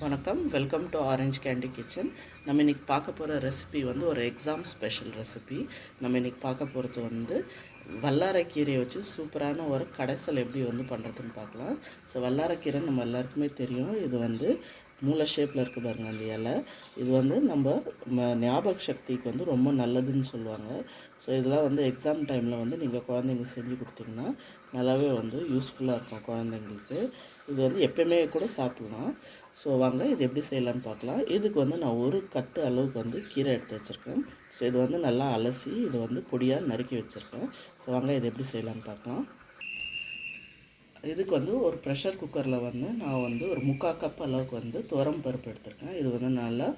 வணக்கம். Welcome to orange candy kitchen நம்ம இன்றைக்கி பார்க்க போகிற ரெசிபி வந்து ஒரு எக்ஸாம் ஸ்பெஷல் ரெசிபி நம்ம இன்றைக்கி பார்க்க போகிறது வந்து வல்லாரக்கீரையை வச்சு சூப்பரான ஒரு கடைசல் எப்படி வந்து பண்ணுறதுன்னு பார்க்கலாம். ஸோ வல்லாரக்கீரை நம்ம எல்லாருக்குமே தெரியும். இது வந்து மூளை ஷேப்பில் இருக்குது பாருங்க அந்த இலை. இது வந்து நம்ம ம- ஞாபக சக்திக்கு வந்து ரொம்ப நல்லதுன்னு சொல்லுவாங்க. ஸோ இதெல்லாம் வந்து எக்ஸாம் டைமில் வந்து நீங்கள் குழந்தைங்க செஞ்சு கொடுத்தீங்கன்னா நல்லாவே வந்து யூஸ்ஃபுல்லாக இருக்கும் குழந்தைங்களுக்கு. இது வந்து எப்பயுமே கூட சாப்பிட்லாம் ஸோ வாங்க இது எப்படி செய்யலாம்னு பார்க்கலாம். இதுக்கு வந்து நான் ஒரு கட்டு அளவுக்கு வந்து கீரை எடுத்து வச்சுருக்கேன். ஸோ இது வந்து நல்லா அலசி இது வந்து பொடியாக நறுக்கி வச்சுருக்கேன். ஸோ வாங்க இது எப்படி செய்யலான்னு பார்க்கலாம். இதுக்கு வந்து ஒரு ப்ரெஷர் குக்கரில் வந்து நான் வந்து ஒரு முக்கால் கப் அளவுக்கு வந்து துவரம் பருப்பு எடுத்திருக்கேன். இது வந்து நல்லா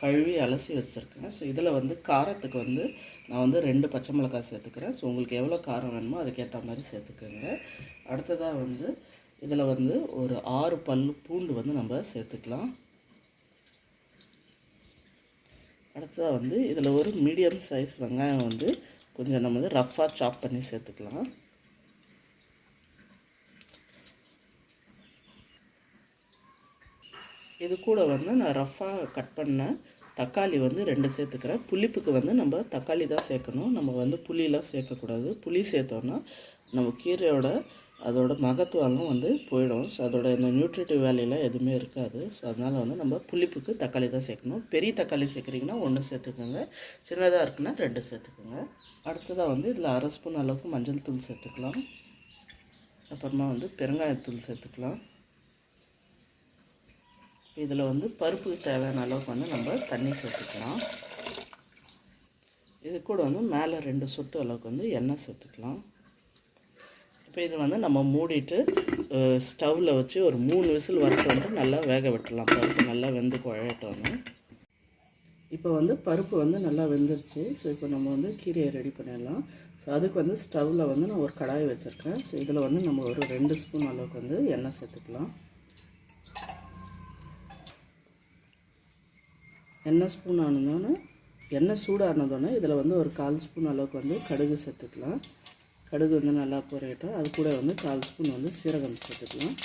கழுவி அலசி வச்சுருக்கேன். ஸோ இதில் வந்து காரத்துக்கு வந்து நான் வந்து ரெண்டு பச்சை மிளகாய் சேர்த்துக்கிறேன். ஸோ உங்களுக்கு எவ்வளோ காரம் வேணுமோ அதுக்கேற்ற மாதிரி சேர்த்துக்கோங்க. அடுத்ததாக வந்து இதில் வந்து ஒரு ஆறு பல் பூண்டு வந்து நம்ம சேர்த்துக்கலாம். அடுத்ததாக வந்து இதில் ஒரு மீடியம் சைஸ் வெங்காயம் வந்து கொஞ்சம் நம்ம வந்து ரஃப்பாக சாப் பண்ணி சேர்த்துக்கலாம். இது கூட வந்து நான் ரஃப்பாக கட் பண்ண தக்காளி வந்து ரெண்டு சேர்த்துக்கிறேன். புளிப்புக்கு வந்து நம்ம தக்காளி தான் சேர்க்கணும். நம்ம வந்து புளியெலாம் சேர்க்கக்கூடாது. புளி சேர்த்தோன்னா நம்ம கீரையோட அதோட மகத்துவம் வந்து போயிடும். ஸோ அதோட இந்த நியூட்ரிட்டிவ் வேலையெல்லாம் எதுவுமே இருக்காது. ஸோ அதனால் வந்து நம்ம புளிப்புக்கு தக்காளி தான் சேர்க்கணும். பெரிய தக்காளி சேர்க்குறீங்கன்னா ஒன்று சேர்த்துக்கோங்க. சின்னதாக இருக்குன்னா ரெண்டு சேர்த்துக்கோங்க. அடுத்ததாக வந்து இதில் அரை ஸ்பூன் அளவுக்கு மஞ்சள் தூள் சேர்த்துக்கலாம். அப்புறமா வந்து பெருங்காயத்தூள் சேர்த்துக்கலாம். இதில் வந்து பருப்புக்கு தேவையான அளவுக்கு வந்து நம்ம தண்ணி சேர்த்துக்கலாம். இது கூட வந்து மேலே ரெண்டு சொட்டு அளவுக்கு வந்து எண்ணெய் சேர்த்துக்கலாம். இப்போ இது வந்து நம்ம மூடிட்டு ஸ்டவ்வில் வச்சு ஒரு மூணு விசில் வறுத்து வந்து நல்லா வேக விட்டுடலாம். பருப்பு நல்லா வெந்து குழையட்டோன்னு இப்போ வந்து பருப்பு வந்து நல்லா வெந்துருச்சு. ஸோ இப்போ நம்ம வந்து கீரையை ரெடி பண்ணிடலாம். ஸோ அதுக்கு வந்து ஸ்டவ்வில் வந்து நான் ஒரு கடாய் வச்சுருக்கேன். ஸோ இதில் வந்து நம்ம ஒரு ரெண்டு ஸ்பூன் அளவுக்கு வந்து எண்ணெய் சேர்த்துக்கலாம். எண்ணெய் ஸ்பூன் ஆனதோடனே எண்ணெய் சூடானதோடனே இதில் வந்து ஒரு கால் ஸ்பூன் அளவுக்கு வந்து கடுகு சேர்த்துக்கலாம். கடுகு வந்து நல்லா பொரியட்டும். அது கூட வந்து கால் ஸ்பூன் வந்து சீரகம் சேர்த்துக்கலாம்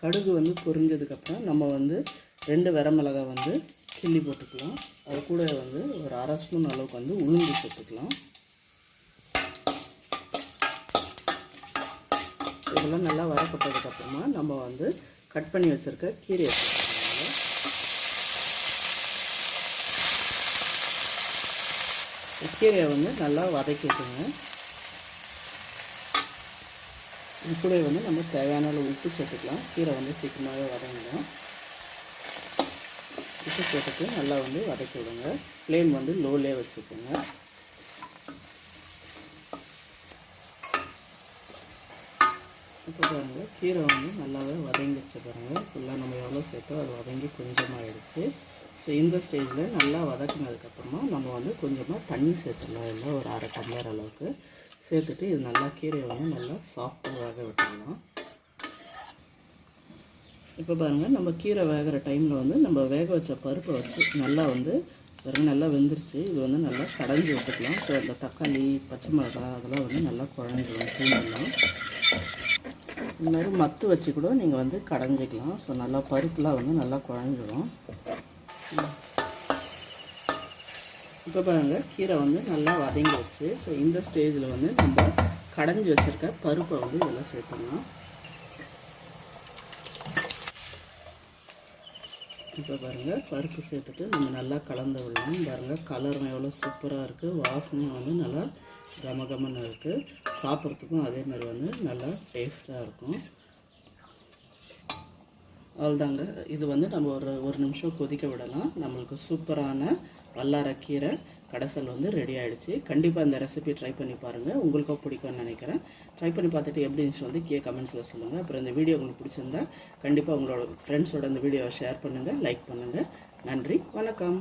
கடுகு வந்து பொரிஞ்சதுக்கப்புறம் நம்ம வந்து ரெண்டு வரமிளகாய் வந்து கிள்ளி போட்டுக்கலாம். அது கூட வந்து ஒரு அரை ஸ்பூன் அளவுக்கு வந்து உளுந்து போட்டுக்கலாம். இதெல்லாம் நல்லா வதக்கப்பட்டதுக்கப்புறமா நம்ம வந்து கட் பண்ணி வச்சுருக்க கீரையை கீரையை வந்து நல்லா வதக்கிட்டுங்க இது கூட வந்து நம்ம தேவையான அளவு உப்பு சேர்த்துக்கலாம். கீரை வந்து சீக்கிரமாகவே வதங்கிடும். உப்பு சேர்த்துட்டு நல்லா வந்து வதக்கி விடுங்க. ஃப்ளேம் வந்து லோலே வச்சுக்கோங்க. இப்போ பாருங்கள் கீரை வந்து நல்லாவே வதங்கிடுச்சு பாருங்கள் ஃபுல்லாக நம்ம எவ்வளோ சேர்த்தோ அது வதங்கி கொஞ்சமாகிடுச்சு ஸோ இந்த ஸ்டேஜில் நல்லா வதக்கினதுக்கப்புறமா நம்ம வந்து கொஞ்சமாக தண்ணி சேர்த்துடலாம். இல்லை ஒரு அரை டம்ளர் அளவுக்கு. சேர்த்துட்டு இது நல்லா கீரையை வந்து நல்லா சாஃப்டாக வேக விட்டுடலாம். இப்போ பாருங்கள் நம்ம கீரை வேகிற டைமில் வந்து நம்ம வேக வச்ச பருப்பை வச்சு நல்லா வந்து பாருங்கள் நல்லா வெந்துருச்சு. இது வந்து நல்லா கடைஞ்சி விட்டுக்கலாம். ஸோ அந்த தக்காளி பச்சை மிளகாய் அதெல்லாம் வந்து நல்லா குழஞ்சிடும் தூண்டலாம் இந்த மாதிரி மத்து வச்சு கூட நீங்கள் வந்து கடைஞ்சிக்கலாம். ஸோ நல்லா பருப்புலாம் வந்து நல்லா குழஞ்சிடும் இப்போ பாருங்கள் கீரை வந்து நல்லா வதங்கிடுச்சு. ஸோ இந்த ஸ்டேஜில் வந்து நம்ம கடைஞ்சி வச்சுருக்க பருப்பை வந்து இதெல்லாம் சேர்த்துக்கலாம் இப்போ பாருங்கள் பருப்பு சேர்த்துட்டு நம்ம நல்லா கலந்து விடலாம். பாருங்கள் கலரும் எவ்வளோ சூப்பராக இருக்குது வாசனையும் வந்து நல்லா கமகமன்னு இருக்குது சாப்பிட்றதுக்கும் அதே மாதிரி வந்து நல்லா டேஸ்ட்டாக இருக்கும். அவ்வளோதாங்க. இது வந்து நம்ம ஒரு ஒரு நிமிஷம் கொதிக்க விடலாம். நம்மளுக்கு சூப்பரான வல்லாரக்கீரை கடைசல் வந்து ரெடி ஆகிடுச்சு கண்டிப்பாக இந்த ரெசிபி ட்ரை பண்ணி பாருங்கள் உங்களுக்கும் பிடிக்கும்னு நினைக்கிறேன். ட்ரை பண்ணி பார்த்துட்டு எப்படி இருந்துச்சு வந்து கே கமெண்ட்ஸில் சொல்லுங்கள் அப்புறம் இந்த வீடியோ உங்களுக்கு பிடிச்சிருந்தா கண்டிப்பாக உங்களோட ஃப்ரெண்ட்ஸோட இந்த வீடியோவை ஷேர் பண்ணுங்கள் லைக் பண்ணுங்கள் நன்றி வணக்கம்.